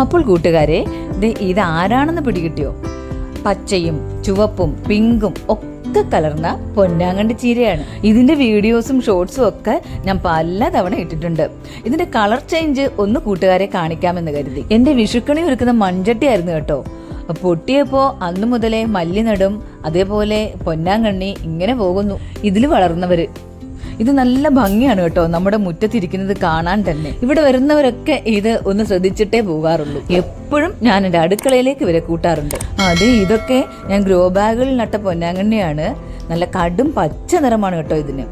അപ്പോൾ കൂട്ടുകാരെ ഇത് ആരാണെന്ന് പിടികിട്ടിയോ? പച്ചയും ചുവപ്പും പിങ്കും ഒക്കെ കലർന്ന പൊന്നാങ്കണ്ടി ചീരയാണ്. ഇതിന്റെ വീഡിയോസും ഷോർട്സും ഒക്കെ ഞാൻ പല തവണ ഇട്ടിട്ടുണ്ട്. ഇതിന്റെ കളർ ചേഞ്ച് ഒന്ന് കൂട്ടുകാരെ കാണിക്കാമെന്ന് കരുതി. എന്റെ വിഷുക്കണി ഒരുക്കുന്ന മൺചട്ടിയായിരുന്നു കേട്ടോ. പൊട്ടിയപ്പോ അന്നു മുതലേ മല്ലി നടും അതേപോലെ പൊന്നാങ്കണ്ണി ഇങ്ങനെ പോകുന്നു. ഇതിൽ വളർന്നവര് ഇത് നല്ല ഭംഗിയാണ് കേട്ടോ. നമ്മുടെ മുറ്റത്തിരിക്കുന്നത് കാണാൻ തന്നെ. ഇവിടെ വരുന്നവരൊക്കെ ഇത് ഒന്ന് ശ്രദ്ധിച്ചിട്ടേ പോകാറുള്ളൂ എപ്പോഴും ഞാൻ എന്റെ അടുക്കളയിലേക്ക് ഇവരെ കൂട്ടാറുണ്ട്. അതെ ഇതൊക്കെ ഞാൻ ഗ്രോ ബാഗുകളിൽ നട്ട പൊന്നാങ്കണ്ണിയാണ്. നല്ല കടും പച്ച നിറമാണ് കേട്ടോ ഇതിന്.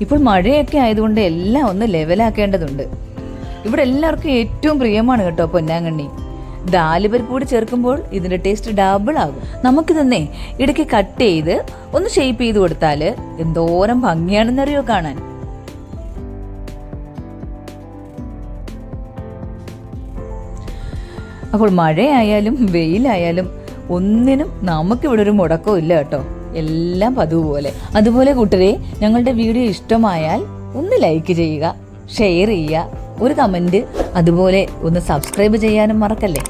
ഇപ്പോൾ മഴയൊക്കെ ആയതുകൊണ്ട് എല്ലാം ഒന്ന് ലെവലാക്കേണ്ടതുണ്ട്. ഇവിടെ എല്ലാവർക്കും ഏറ്റവും പ്രിയമാണ് കേട്ടോ പൊന്നാങ്കണ്ണി. കൂടി ചേർക്കുമ്പോൾ ഇതിന്റെ ടേസ്റ്റ് ഡബിൾ ആകും. നമുക്ക് തന്നെ ഇടയ്ക്ക് കട്ട് ചെയ്ത് ഒന്ന് ഷേപ്പ് ചെയ്ത് കൊടുത്താൽ എന്തോരം ഭംഗിയാണെന്നറിയോ കാണാൻ. അപ്പോൾ മഴയായാലും വെയിലായാലും ഒന്നിനും നമുക്കിവിടെ ഒരു മുടക്കവും ഇല്ല കേട്ടോ. എല്ലാം പതിവ് പോലെ അതുപോലെ കൂട്ടരെ ഞങ്ങളുടെ വീഡിയോ ഇഷ്ടമായാൽ ഒന്ന് ലൈക്ക് ചെയ്യുക ഷെയർ ചെയ്യുക ഒരു കമന്റ് അതുപോലെ ഒന്ന് സബ്സ്ക്രൈബ് ചെയ്യാനും മറക്കല്ലേ?